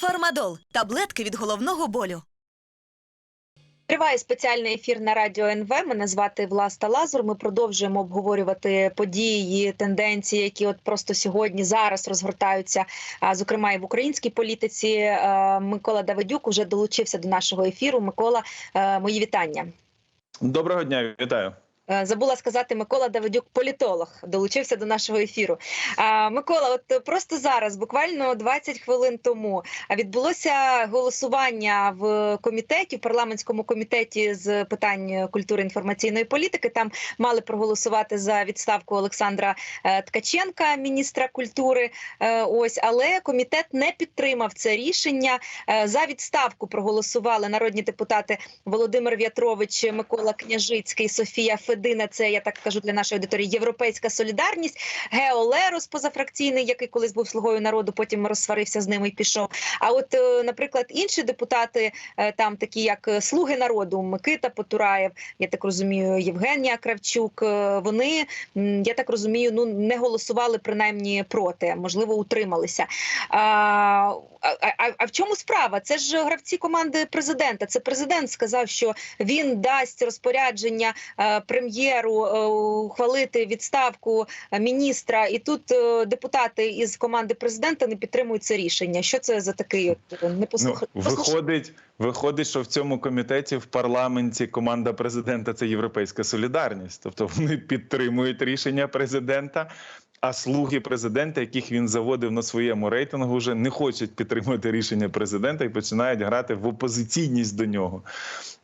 Фармадол таблетки від головного болю. Триває спеціальний ефір на радіо НВ. Мене звати Власта Лазур. Ми продовжуємо обговорювати події, тенденції, які от просто сьогодні зараз розгортаються. а, Зокрема, і в українській політиці. Е, Микола Давидюк уже долучився до нашого ефіру. Микола, е, мої вітання. Доброго дня, вітаю. Е, Забула сказати Микола Давидюк, політолог, долучився до нашого ефіру. А, Микола, от просто зараз, буквально 20 хвилин тому, відбулося голосування в комітеті, в парламентському комітеті з питань культури інформаційної політики. Там мали проголосувати за відставку Олександра е, Ткаченка, міністра культури. Е, Ось, але комітет не підтримав це рішення. Е, За відставку проголосували народні депутати Володимир В'ятрович, Микола Княжицький, Софія Федина. Це я так кажу для нашої аудиторії. Європейська солідарність, Гео Лерос, позафракційний, який колись був слугою народу, потім розсварився з ними і пішов. А от, е, наприклад, інші депутати, е, там такі як е, Слуги народу, Микита Потураєв, я так розумію, Євгенія Кравчук. Вони я так розумію, ну не голосували принаймні проти, можливо, утрималися. А, а, а, в чому справа? Це ж гравці команди президента. Це президент сказав, що він дасть розпорядження е, прем'єру е, ухвалити відставку міністра, і тут е, депутати із команди президента не підтримують це рішення. Що це за такий от е, не Ну, виходить, виходить, що в цьому комітеті в парламенті команда президента це Європейська солідарність. Тобто вони підтримують рішення президента. А слуги президента, яких він заводив на своєму рейтингу, вже не хочуть підтримувати рішення президента і починають грати в опозиційність до нього.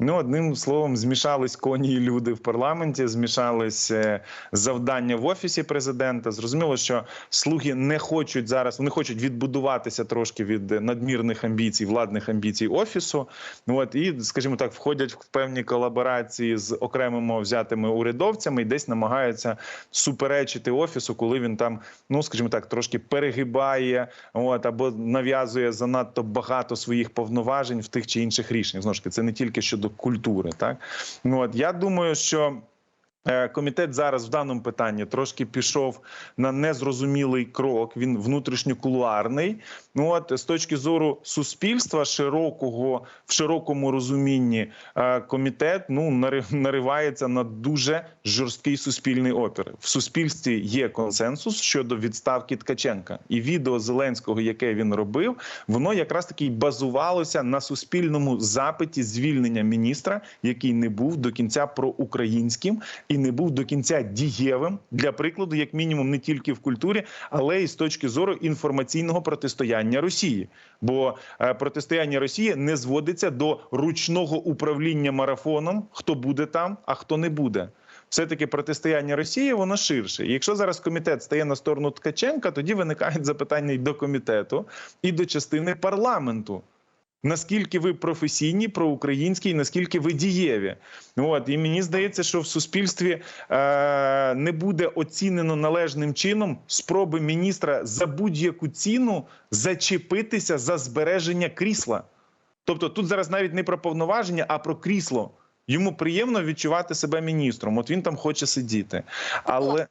Ну, одним словом, змішались коні і люди в парламенті, змішались е, завдання в офісі президента. Зрозуміло, що слуги не хочуть зараз, вони хочуть відбудуватися трошки від надмірних амбіцій, владних амбіцій офісу. От і, скажімо так, входять в певні колаборації з окремими взятими урядовцями і десь намагаються суперечити офісу, коли він там, ну скажімо так, трошки перегибає, от або нав'язує занадто багато своїх повноважень в тих чи інших рішеннях. Знову ж таки, це не тільки щодо культури. Так ну от я думаю, що. Е, Комітет зараз в даному питанні трошки пішов на незрозумілий крок. Він внутрішньокулуарний. Ну от з точки зору суспільства широкого в широкому розумінні е, комітет ну нари- наривається на дуже жорсткий суспільний опір. В суспільстві є консенсус щодо відставки Ткаченка, і відео Зеленського, яке він робив, воно якраз таки базувалося на суспільному запиті звільнення міністра, який не був до кінця проукраїнським і не був до кінця дієвим для прикладу, як мінімум, не тільки в культурі, але й з точки зору інформаційного протистояння Росії. Бо е, протистояння Росії не зводиться до ручного управління марафоном, хто буде там, а хто не буде. Все-таки протистояння Росії воно ширше. І якщо зараз комітет стає на сторону Ткаченка, тоді виникають запитання і до комітету, і до частини парламенту. Наскільки ви професійні, проукраїнські, і наскільки ви дієві? От і мені здається, що в суспільстві е, не буде оцінено належним чином спроби міністра за будь-яку ціну зачепитися за збереження крісла. Тобто тут зараз навіть не про повноваження, а про крісло. Йому приємно відчувати себе міністром. От він там хоче сидіти. Але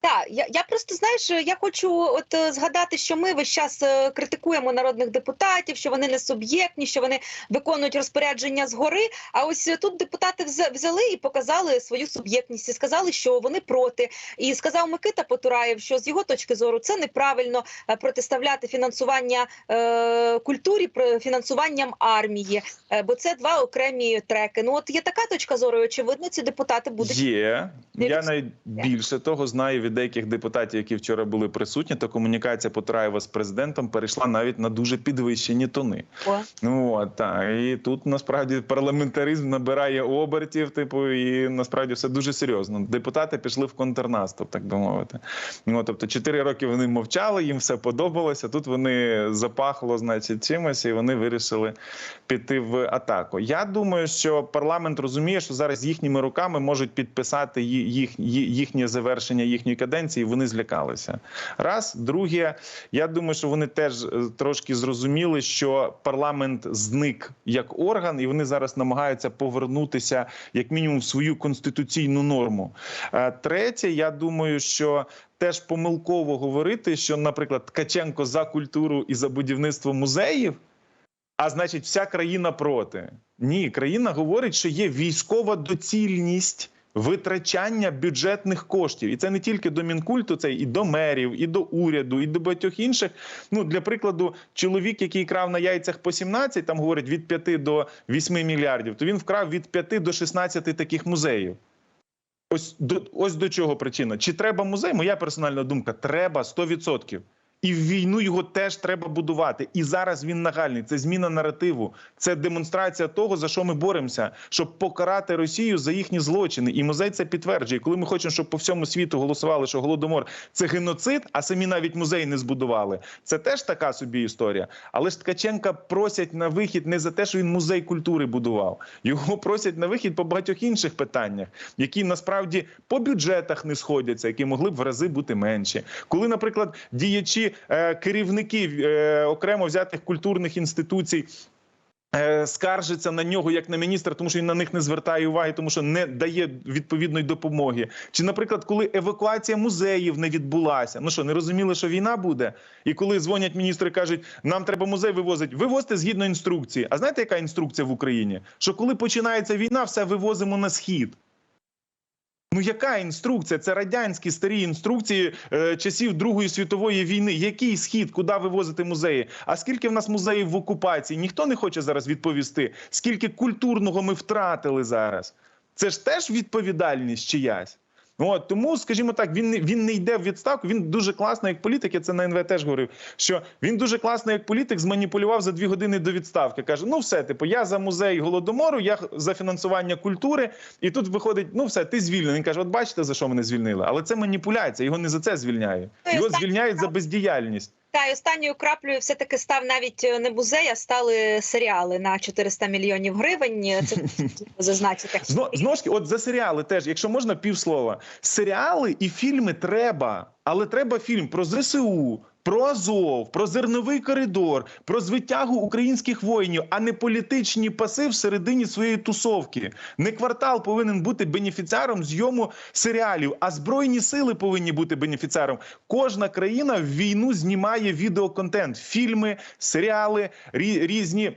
Так, я, я просто знаєш, я хочу от е, згадати, що ми весь час е, критикуємо народних депутатів, що вони не суб'єктні, що вони виконують розпорядження згори. А ось е, тут депутати взя- взяли і показали свою суб'єктність, і сказали, що вони проти. І сказав Микита Потураєв, що з його точки зору це неправильно протиставляти фінансування е, культурі фінансуванням армії, бо це два окремі треки. Ну от є така точка зору. і, Очевидно, ці депутати будуть Є. Я Дивіться. навіть більше того знаю від деяких депутатів, які вчора були присутні, то комунікація Потураєва з президентом перейшла навіть на дуже підвищені тони. Ну от так. І тут насправді парламентаризм набирає обертів, типу, і насправді все дуже серйозно. Депутати пішли в контрнаступ, так би мовити. Ну, тобто, чотири роки вони мовчали, їм все подобалося. Тут вони запахло, значить, чимось, і вони вирішили піти в атаку. Я думаю, що парламент розуміє, що зараз їхніми руками можуть підписати ї- їх, їхнє завершення їхньої каденції. Вони злякалися. Раз, друге, я думаю, що вони теж е, трошки зрозуміли, що парламент зник як орган, і вони зараз намагаються повернутися як мінімум в свою конституційну норму. Е, Третє, я думаю, що теж помилково говорити, що, наприклад, Ткаченко за культуру і за будівництво музеїв. а значить, вся країна проти. Ні, країна говорить, що є військова доцільність. Витрачання бюджетних коштів, і це не тільки до мінкульту, це і до мерів, і до уряду, і до багатьох інших. Ну для прикладу, чоловік, який крав на яйцях по 17, там говорять від 5 до 8 мільярдів, то він вкрав від 5 до 16 таких музеїв. Ось до ось до чого причина. Чи треба музей? Моя персональна думка: треба 100%. І в війну його теж треба будувати. І зараз він нагальний. Це зміна наративу, це демонстрація того, за що ми боремося, щоб покарати Росію за їхні злочини. І музей це підтверджує. Коли ми хочемо, щоб по всьому світу голосували, що голодомор це геноцид, а самі навіть музей не збудували. Це теж така собі історія. Але ж Ткаченка просять на вихід не за те, що він музей культури будував. Його просять на вихід по багатьох інших питаннях, які насправді по бюджетах не сходяться, які могли б в рази бути менші. Коли, наприклад, діячі е, керівники е, окремо взятих культурних інституцій. е, Скаржиться на нього як на міністра, тому що він на них не звертає уваги, тому що не дає відповідної допомоги. Чи, наприклад, коли евакуація музеїв не відбулася, ну що не розуміли, що війна буде, і коли дзвонять міністри, кажуть, нам треба музей вивозити, вивозьте згідно інструкції. А знаєте, яка інструкція в Україні? Що коли починається війна, все вивозимо на схід. Ну, яка інструкція? Це радянські старі інструкції е, часів Другої світової війни. Який схід, куди вивозити музеї? А скільки в нас музеїв в окупації? Ніхто не хоче зараз відповісти. Скільки культурного ми втратили зараз? Це ж теж відповідальність чиясь. От тому, скажімо так, він не він не йде в відставку. Він дуже класно, як політик. Я це на НВ теж говорив. Що він дуже класно, як політик, зманіпулював за дві години до відставки. каже: ну все, типу, я за музей голодомору, я за фінансування культури. І тут виходить: ну все, ти звільнений. Він каже: От бачите, за що мене звільнили? Але це маніпуляція. Його не за це звільняють. Ну, Його звільняють за бездіяльність. Та й останньою краплею все таки став навіть е, не музей, а стали серіали на 400 мільйонів гривень. Це зазначити. Зно, знову ж таки, от за серіали теж, якщо можна півслова. Серіали і фільми треба, але треба фільм про ЗСУ, про Азов, про зерновий коридор, про звитягу українських воїнів, а не політичні паси всередині своєї тусовки. Не квартал повинен бути бенефіціаром зйому серіалів, а збройні сили повинні бути бенефіціаром. Кожна країна в війну знімає відеоконтент, фільми, серіали, різні.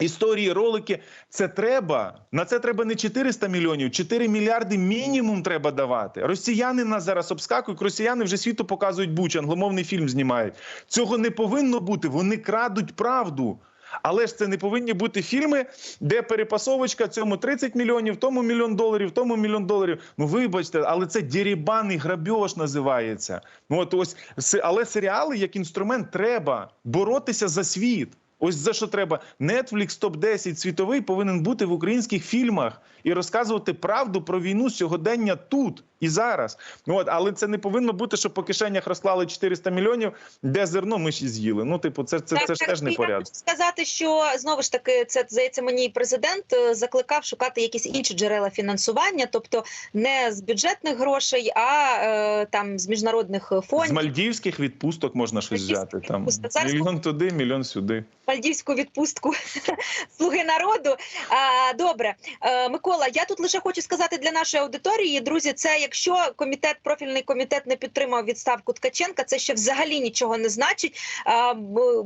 Історії, ролики, це треба. На це треба не 400 мільйонів, 4 мільярди мінімум треба давати. Росіяни нас зараз обскакують. Росіяни вже світу показують буч, англомовний фільм знімають. Цього не повинно бути. Вони крадуть правду. Але ж це не повинні бути фільми, де перепасовочка цьому 30 мільйонів, тому мільйон доларів, тому мільйон доларів. Ну вибачте, але це дірібанний грабіж називається. Ну от ось але серіали як інструмент треба боротися за світ. Ось за що треба. Netflix топ 10 світовий повинен бути в українських фільмах і розказувати правду про війну сьогодення тут і зараз. От, але це не повинно бути, що по кишенях розклали 400 мільйонів, де зерно ми ще з'їли. Ну, типу, це, це, це ж теж не Я порядок. хочу сказати, що знову ж таки це здається мені і президент е, закликав шукати якісь інші джерела фінансування, тобто не з бюджетних грошей, а е, там з міжнародних З фондів. мальдівських відпусток можна щось Мальдівських взяти. Там відпусток. Зараз мільйон туди, мільйон сюди. Мальдівську відпустку слуги народу. А, добре, Е, Микола. Я тут лише хочу сказати для нашої аудиторії, друзі. Це якщо комітет, профільний комітет не підтримав відставку Ткаченка, це ще взагалі нічого не значить. А,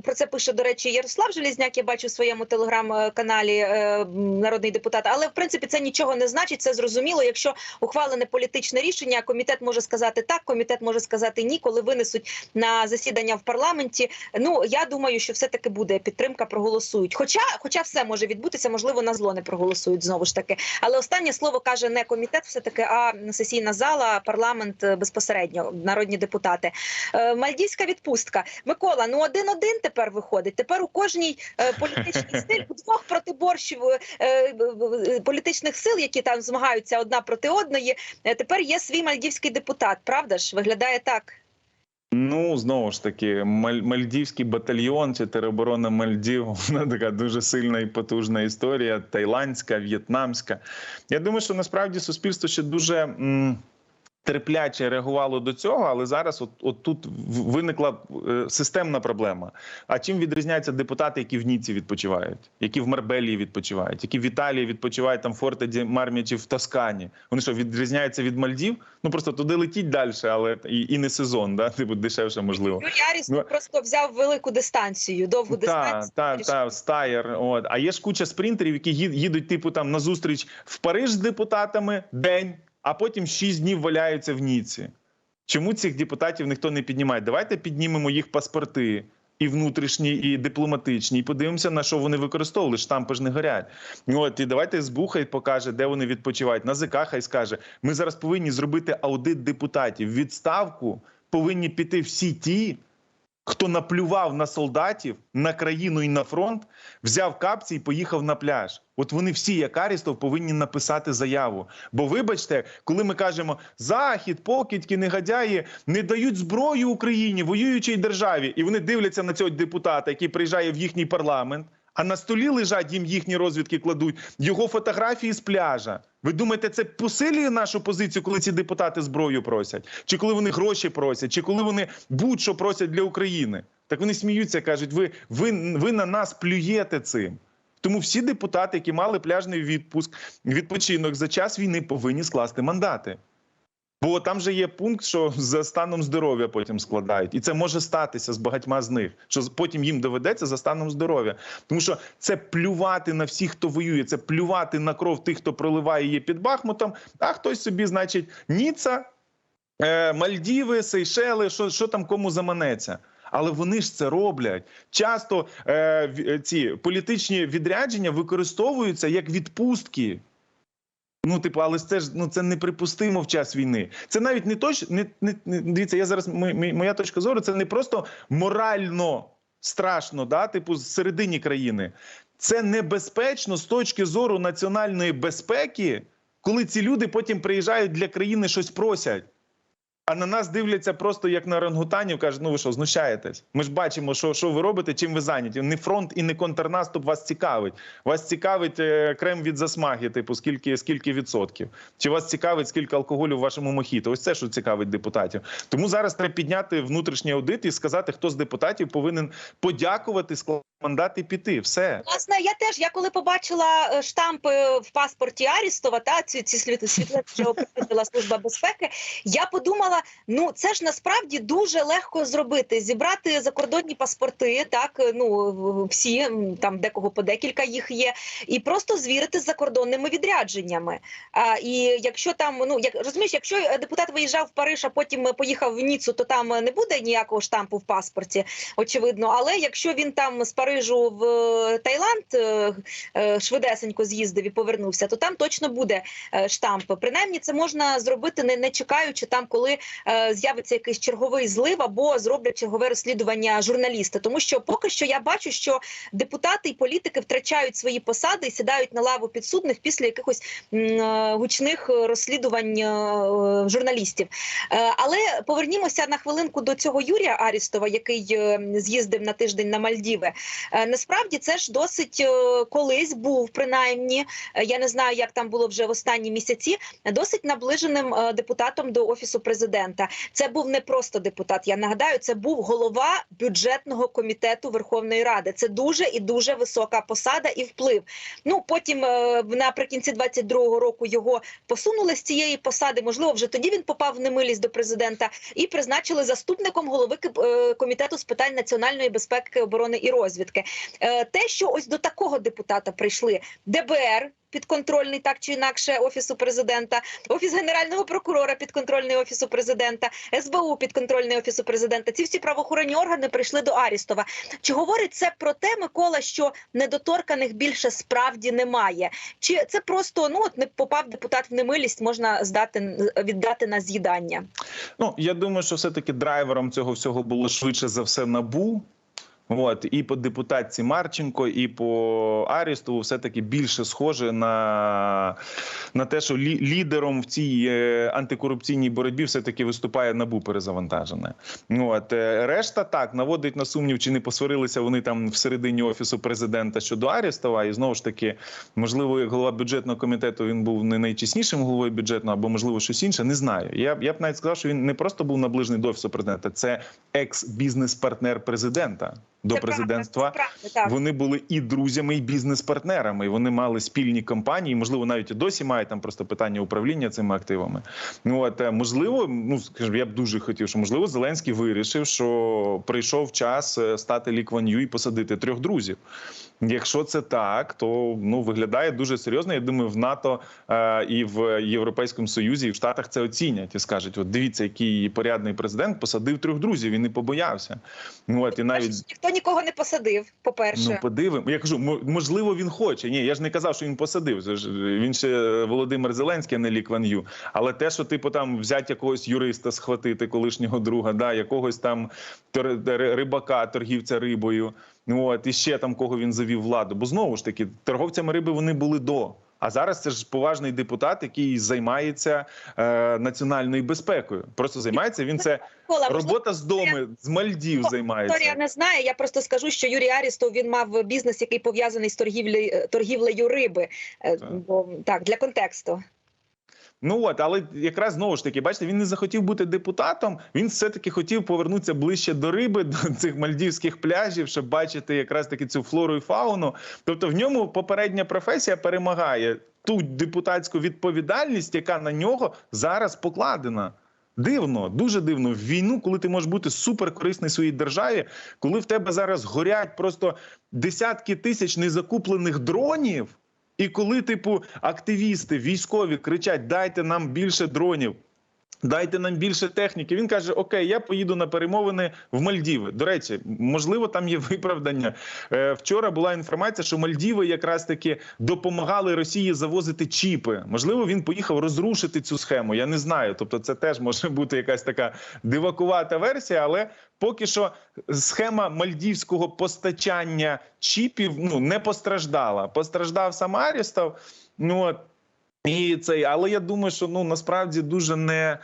про це пише до речі Ярослав Желізняк. Я бачу в своєму телеграм-каналі е, народний депутат. Але в принципі це нічого не значить. Це зрозуміло. Якщо ухвалене політичне рішення, комітет може сказати так, комітет може сказати ні, коли винесуть на засідання в парламенті. Ну я думаю, що все таки буде підтримка, проголосують. Хоча, хоча все може відбутися, можливо, на зло не проголосують знову ж таки. Але останнє слово каже не комітет, все таки, а сесійна зала, парламент е, безпосередньо, народні депутати. Е, Мальдівська відпустка. Микола, ну один-один тепер виходить. Тепер у кожній е, політичній стиль у двох протиборщів е, е, політичних сил, які там змагаються одна проти одної. Тепер є свій мальдівський депутат. Правда ж виглядає так. Ну знову ж таки, Маль- мальдівський батальйон чи тероборона Мальдів вона така дуже сильна і потужна історія. тайландська, в'єтнамська. Я думаю, що насправді суспільство ще дуже. Терпляче реагувало до цього, але зараз от, от тут виникла е, системна проблема. А чим відрізняються депутати, які в Ніці відпочивають, які в Марбелії відпочивають, які в Італії відпочивають там в Форте ді Мармі чи в Тоскані? Вони що відрізняються від Мальдів? Ну просто туди летіть далі, але і, і не сезон, да? типу дешевше можливо. Юрій Аріс Ну, просто взяв велику дистанцію, довгу Так, дистанцію. так, так, стаєр. От. А є ж куча спринтерів, які їдуть, типу, там на зустріч в Париж з депутатами день, а потім шість днів валяються в Ніці. Чому цих депутатів ніхто не піднімає? Давайте піднімемо їх паспорти. І внутрішні, і дипломатичні, і подивимося, на що вони використовували. Штампи ж не горять. От і давайте СБУ хай покаже, де вони відпочивають. НАЗК хай скаже. Ми зараз повинні зробити аудит депутатів. Відставку повинні піти всі ті, хто наплював на солдатів, на країну і на фронт, взяв капці і поїхав на пляж. От вони всі, як Арістов, повинні написати заяву. Бо, вибачте, коли ми кажемо Захід, покидьки, негодяї не дають зброю Україні, воюючій державі, і вони дивляться на цього депутата, який приїжджає в їхній парламент. А на столі лежать їм їхні розвідки кладуть його фотографії з пляжа. Ви думаєте, це посилює нашу позицію, коли ці депутати зброю просять? Чи коли вони гроші просять, чи коли вони будь-що просять для України? Так вони сміються, кажуть, ви, ви, ви на нас плюєте цим. Тому всі депутати, які мали пляжний відпуск, відпочинок за час війни, повинні скласти мандати. Бо там же є пункт, що за станом здоров'я потім складають, і це може статися з багатьма з них, що потім їм доведеться за станом здоров'я. Тому що це плювати на всіх, хто воює, це плювати на кров тих, хто проливає її під Бахмутом. А хтось собі, значить, Ніца, е, Мальдіви, Сейшели, що, що там кому заманеться. Але вони ж це роблять. Часто е, е, ці політичні відрядження використовуються як відпустки. Ну, типу, але це ж ну це неприпустимо в час війни. Це навіть не то, не, не, не дивіться. Я зараз ми- моя точка зору. Це не просто морально страшно, да, типу, з середині країни. Це небезпечно з точки зору національної безпеки, коли ці люди потім приїжджають для країни щось просять. А на нас дивляться просто як на орангутанів, кажуть, ну ви що, знущаєтесь? Ми ж бачимо, що, що ви робите, чим ви зайняті. Не фронт і не контрнаступ вас цікавить. Вас цікавить е, крем від засмаги, типу, скільки, скільки відсотків. Чи вас цікавить, скільки алкоголю в вашому мохіто? Ось це, що цікавить депутатів. Тому зараз треба підняти внутрішній аудит і сказати, хто з депутатів повинен подякувати, скласти мандат і піти. Все. Власне, я теж я коли побачила е, штампи в паспорті Арістова, та ці ці слід світлини, що оприлюднила служба безпеки. Я подумала: ну це ж насправді дуже легко зробити. Зібрати закордонні паспорти, так е, ну всі там декого по декілька їх є, і просто звірити з закордонними відрядженнями. А і якщо там, ну як розумієш, якщо депутат виїжджав в Париж, а потім поїхав в Ніцу, то там не буде ніякого штампу в паспорті, очевидно. Але якщо він там з Парижу в е, Таїланд е, е, швидесенько з'їздив і повернувся, то там точно буде штамп. Принаймні, це можна зробити не, не чекаючи там, коли з'явиться якийсь черговий злив або зроблять чергове розслідування журналісти. Тому що поки що я бачу, що депутати і політики втрачають свої посади і сідають на лаву підсудних після якихось гучних розслідувань журналістів. Але повернімося на хвилинку до цього Юрія Арістова, який з'їздив на тиждень на Мальдіви. Е, Насправді це ж досить е, колись був, принаймні, е, я не знаю, як там було вже в останні місяці, досить наближеним депутатом до офісу президента. Це був не просто депутат. Я нагадаю, це був голова бюджетного комітету Верховної Ради. Це дуже і дуже висока посада і вплив. Ну потім наприкінці 22-го року його посунули з цієї посади. Можливо, вже тоді він попав в немилість до президента і призначили заступником голови комітету з питань національної безпеки, оборони і розвідки. Е, Те, що ось до такого депутата прийшли ДБР. Підконтрольний так чи інакше офісу президента, офіс генерального прокурора підконтрольний офісу президента, СБУ підконтрольний офісу президента. Ці всі правоохоронні органи прийшли до Арістова. Чи говорить це про те, Микола, що недоторканих більше справді немає? Чи це просто ну от не попав депутат в немилість, можна здати віддати на з'їдання? Ну я думаю, що все-таки драйвером цього всього було швидше за все набу. От і по депутатці Марченко, і по Арістову все таки більше схоже на, на те, що лі, лідером в цій е, антикорупційній боротьбі все таки виступає набу перезавантажене. От е, решта так наводить на сумнів, чи не посварилися вони там всередині офісу президента щодо Арістова. І знову ж таки, можливо, як голова бюджетного комітету він був не найчеснішим головою бюджетного, або можливо щось інше. Не знаю. Я я б навіть сказав, що він не просто був наближений до офісу президента, це екс-бізнес-партнер президента до Це правда, президентства. це правда. Вони були і друзями, і бізнес-партнерами. Вони мали спільні компанії. Можливо, навіть і досі мають там просто питання управління цими активами. Ну от е, можливо, ну скажімо, я б дуже хотів, що можливо Зеленський вирішив, що прийшов час е, стати лікванью і посадити трьох друзів. Якщо це так, то ну виглядає дуже серйозно. Я думаю, в НАТО е, і в Європейському Союзі, і в Штатах це оцінять і скажуть: от дивіться, який порядний президент посадив трьох друзів. Він не побоявся. Ну от і навіть Бачиш, нікого не посадив. По перше, Ну, подивимо. Я кажу, можливо, він хоче. Ні, я ж не казав, що він посадив. Він ще Володимир Зеленський, а не Лі Кван Ю. Але те, що типу там взяти якогось юриста, схватити колишнього друга, да, якогось там рибака, торгівця рибою. Ну от і ще там кого він завів владу. Бо знову ж таки, торговцями риби вони були до. А зараз це ж поважний депутат, який займається е, національною безпекою. Просто займається він це можливо, робота з дому, з Мальдів займається. Вікторія не знає. Я просто скажу, що Юрій Арістов він мав бізнес, який пов'язаний з торгівлею торгівлею риби. Е, Так. Бо так для контексту. Ну от, але якраз знову ж таки, бачите, він не захотів бути депутатом. Він все-таки хотів повернутися ближче до риби, до цих мальдівських пляжів, щоб бачити якраз таки цю флору і фауну. Тобто, в ньому попередня професія перемагає ту депутатську відповідальність, яка на нього зараз покладена. Дивно, дуже дивно. В війну, коли ти можеш бути суперкорисний своїй державі, коли в тебе зараз горять просто десятки тисяч незакуплених дронів. І коли, типу, активісти, військові кричать: дайте нам більше дронів. Дайте нам більше техніки. Він каже: Окей, я поїду на перемовини в Мальдіви. До речі, можливо, там є виправдання. Е, вчора була інформація, що Мальдіви якраз таки допомагали Росії завозити чіпи. Можливо, він поїхав розрушити цю схему. Я не знаю. Тобто, це теж може бути якась така дивакувата версія, але поки що схема мальдівського постачання чіпів ну не постраждала. Постраждав сам Арістов. Ну от і цей, але я думаю, що ну насправді дуже не.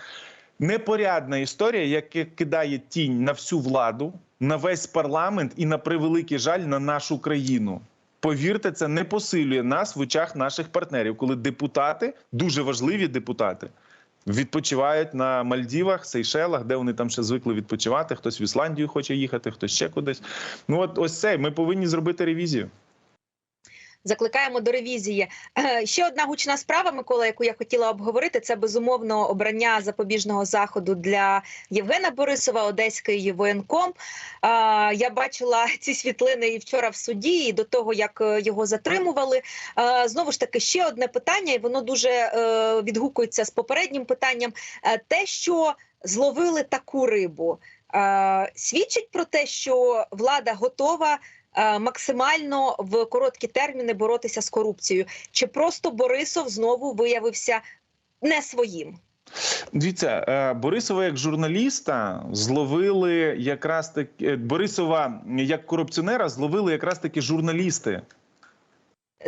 Непорядна історія, яка кидає тінь на всю владу, на весь парламент і на превеликий жаль на нашу країну. Повірте, це не посилює нас в очах наших партнерів, коли депутати, дуже важливі депутати, відпочивають на Мальдівах, Сейшелах, де вони там ще звикли відпочивати. Хтось в Ісландію хоче їхати, хтось ще кудись. Ну от ось це ми повинні зробити ревізію. Закликаємо до ревізії. Е, Ще одна гучна справа, Микола, яку я хотіла обговорити, це безумовно обрання запобіжного заходу для Євгена Борисова, Одеський воєнком. Е, Я бачила ці світлини і вчора в суді, і до того як е, його затримували. Знову ж таки, ще одне питання, і воно дуже відгукується з попереднім питанням. Те, що зловили таку рибу, свідчить про те, що влада готова максимально в короткі терміни боротися з корупцією. Чи просто Борисов знову виявився не своїм? Дивіться, е, Борисова як журналіста зловили якраз таки Борисова як корупціонера зловили якраз таки журналісти.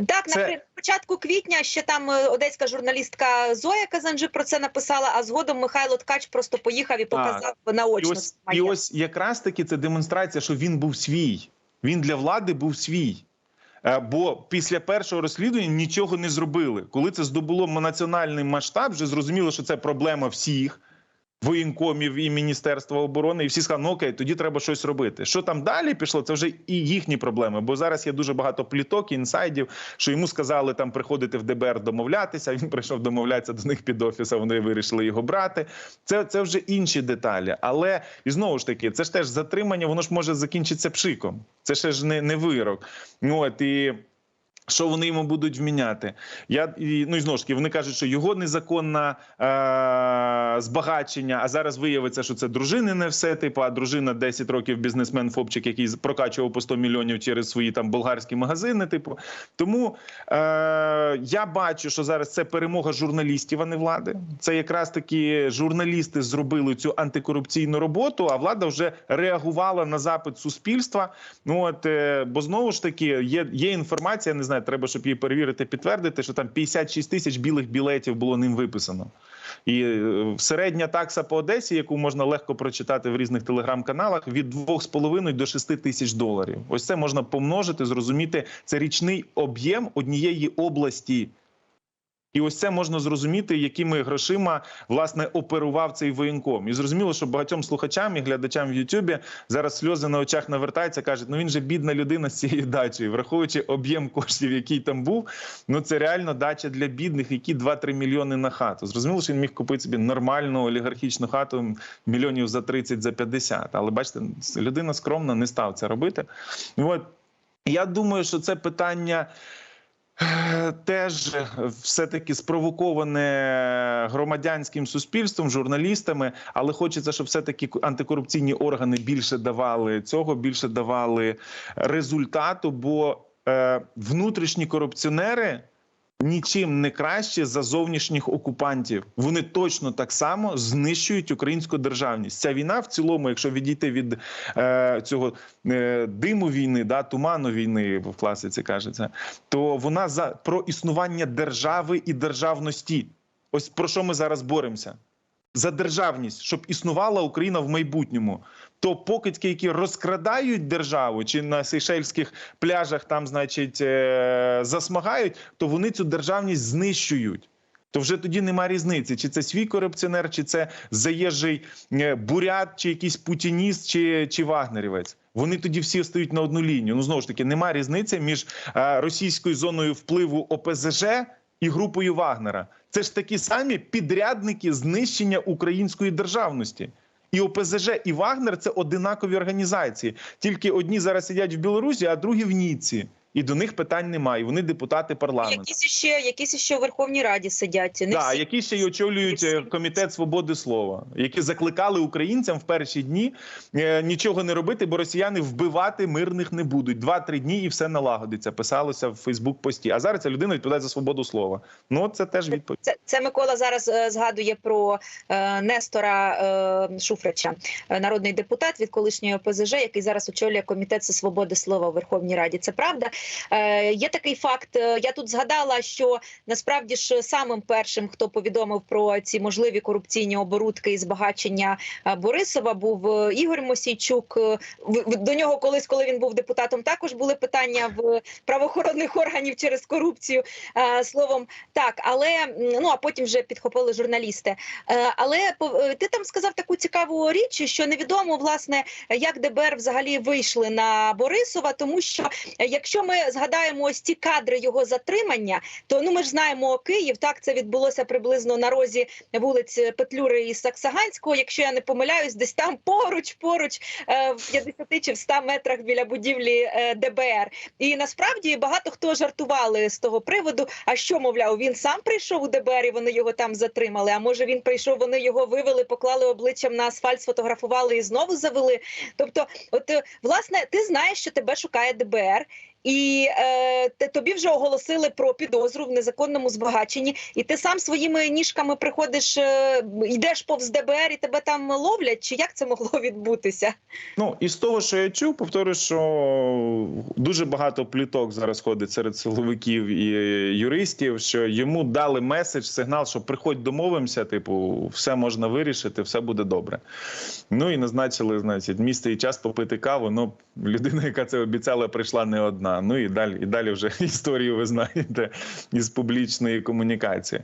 Так, Це- на початку квітня ще там е, одеська журналістка Зоя Казанжи про це написала. А згодом Михайло Ткач просто поїхав і показав І наочно. ось, і ось якраз таки це демонстрація, що він був свій. Він для влади був свій. Е, Бо після першого розслідування нічого не зробили. Коли це здобуло національний масштаб, вже зрозуміло, що це проблема всіх воєнкомів і Міністерства оборони. І всі сказали, ну окей, тоді треба щось робити. Що там далі пішло, це вже і їхні проблеми. Бо зараз є дуже багато пліток, інсайдів, що йому сказали там приходити в ДБР домовлятися. Він прийшов домовлятися до них під офіс, а Вони вирішили його брати. Це, це вже інші деталі. Але і знову ж таки, це ж теж затримання, воно ж може закінчитися пшиком. Це ще ж не, не вирок. От і. Що вони йому будуть вміняти? Я ну і знову ж таки, вони кажуть, що його незаконне е- збагачення. А зараз виявиться, що це дружини не все. Типу, а дружина 10 років бізнесмен Фопчик, який прокачував по 100 мільйонів через свої там болгарські магазини. Типу, тому е- я бачу, що зараз це перемога журналістів, а не влади. Це якраз таки журналісти зробили цю антикорупційну роботу, а влада вже реагувала на запит суспільства. Ну от е, бо знову ж таки є, є інформація, не знаю, треба, щоб її перевірити, підтвердити, що там 56 тисяч білих білетів було ним виписано. І е, середня такса по Одесі, яку можна легко прочитати в різних телеграм-каналах, від 2,5 до 6 тисяч доларів. Ось це можна помножити, зрозуміти. Це річний об'єм однієї області. І ось це можна зрозуміти, якими грошима власне оперував цей воєнком. І зрозуміло, що багатьом слухачам і глядачам в Ютубі зараз сльози на очах навертаються, кажуть, ну він же бідна людина з цією дачею, враховуючи об'єм коштів, який там був. Ну це реально дача для бідних, які 2-3 мільйони на хату. Зрозуміло, що він міг купити собі нормальну олігархічну хату мільйонів за 30, за 50. Але бачите, людина скромна не став це робити. От я думаю, що це питання. Теж все-таки спровоковане громадянським суспільством, журналістами, але хочеться, щоб все-таки антикорупційні органи більше давали цього, більше давали результату, бо е, внутрішні корупціонери нічим не краще за зовнішніх окупантів. Вони точно так само знищують українську державність. Ця війна в цілому, якщо відійти від е, цього е, диму війни, да туману війни в класиці кажеться, то вона за про існування держави і державності. Ось про що ми зараз боремося. За державність, щоб існувала Україна в майбутньому, то покидьки, які розкрадають державу, чи на сейшельських пляжах там, значить, е, засмагають, то вони цю державність знищують. То вже тоді нема різниці, чи це свій корупціонер, чи це заїжджий е, бурят, чи якийсь путініст, чи, чи вагнерівець. Вони тоді всі стають на одну лінію. Ну знову ж таки, нема різниці між е, російською зоною впливу ОПЗЖ і групою Вагнера. Це ж такі самі підрядники знищення української державності. І ОПЗЖ, і Вагнер це одинакові організації. Тільки одні зараз сидять в Білорусі, а другі в Ніці. І до них питань немає. Вони депутати парламенту. Якісь ще, якісь ще в Верховній Раді сидять. Не Так, всі. які ще й очолюють е, всі. комітет свободи слова, які закликали українцям в перші дні е, нічого не робити, бо росіяни вбивати мирних не будуть. Два-три дні і все налагодиться. Писалося в Фейсбук пості. А зараз ця людина відповідає за свободу слова. Ну це теж відповідь. Це, це Микола зараз е, згадує про е, Нестора е, Шуфрича, е, народний депутат від колишньої ОПЗЖ, який зараз очолює комітет свободи слова у Верховній Раді. Це правда. Е, є такий факт. е, Я тут згадала, що насправді ж самим першим, хто повідомив про ці можливі корупційні оборудки і збагачення е, Борисова, був Ігор Мосійчук. До нього колись, коли він був депутатом, також були питання в правоохоронних органів через корупцію. Словом, так, але ну а потім вже підхопили журналісти. Але ти там сказав таку цікаву річ, що невідомо власне як ДБР взагалі вийшли на Борисова, тому що якщо ми згадаємо ось ті кадри його затримання, то ну ми ж знаємо Київ. Так це відбулося приблизно на розі вулиць Петлюри і Саксаганського. Якщо я не помиляюсь, десь там поруч, поруч е, в 50 чи в 100 метрах біля будівлі е, ДБР. І насправді багато хто жартували з того приводу. А що мовляв, він сам прийшов у ДБР і вони його там затримали. А може він прийшов, вони його вивели, поклали обличчям на асфальт, сфотографували і знову завели. Тобто, от е, власне, ти знаєш, що тебе шукає ДБР. І е, тобі вже оголосили про підозру в незаконному збагаченні, і ти сам своїми ніжками приходиш, е, йдеш повз ДБР і тебе там ловлять. Чи як це могло відбутися? Ну і з того, що я чув, повторю, що дуже багато пліток зараз ходить серед силовиків і юристів, що йому дали меседж, сигнал, що приходь домовимося, типу, все можна вирішити, все буде добре. Ну і назначили, значить, місце і час попити каву. Ну, людина, яка це обіцяла, прийшла не одна. Ну і далі, і далі вже історію ви знаєте із публічної комунікації.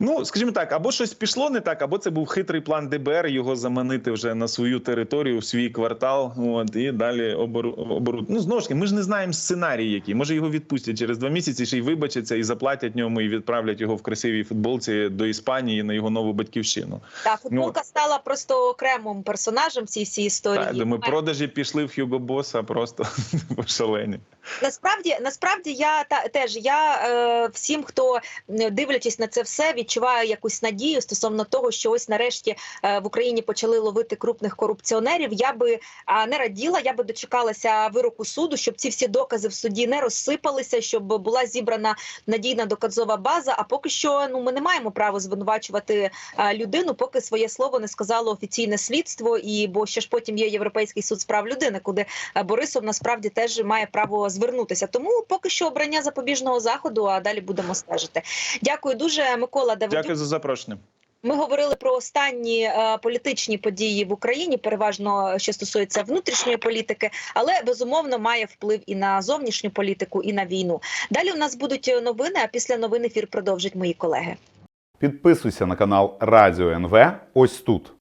Ну, скажімо так, або щось пішло не так, або це був хитрий план ДБР його заманити вже на свою територію, в свій квартал. От і далі обору обору. Ну знову ж таки, ми ж не знаємо сценарій, який може його відпустять через два місяці, ще й вибачаться і заплатять ньому, і відправлять його в красивій футболці до Іспанії на його нову батьківщину. Та футболка стала просто окремим персонажем в цій всій історії. Так, думаю, продажі пішли в Хьюго Боса просто шалені. Насправді, насправді, я та теж я е, всім, хто дивлячись на це все, відчуваю якусь надію стосовно того, що ось нарешті е, в Україні почали ловити крупних корупціонерів. Я би а, не раділа, я би дочекалася вироку суду, щоб ці всі докази в суді не розсипалися, щоб була зібрана надійна доказова база. А поки що ну ми не маємо права звинувачувати а, людину, поки своє слово не сказало офіційне слідство. І бо ще ж потім є Європейський суд з прав людини, куди а, Борисов насправді теж має право звернутися. Тому поки що обрання запобіжного заходу, а далі будемо стежити. Дякую дуже, Микола Давидюк. Дякую за запрошення. Ми говорили про останні е, політичні події в Україні, переважно що стосується внутрішньої політики, але безумовно має вплив і на зовнішню політику, і на війну. Далі у нас будуть новини. А після новин ефір продовжать мої колеги. Підписуйся на канал Радіо НВ ось тут.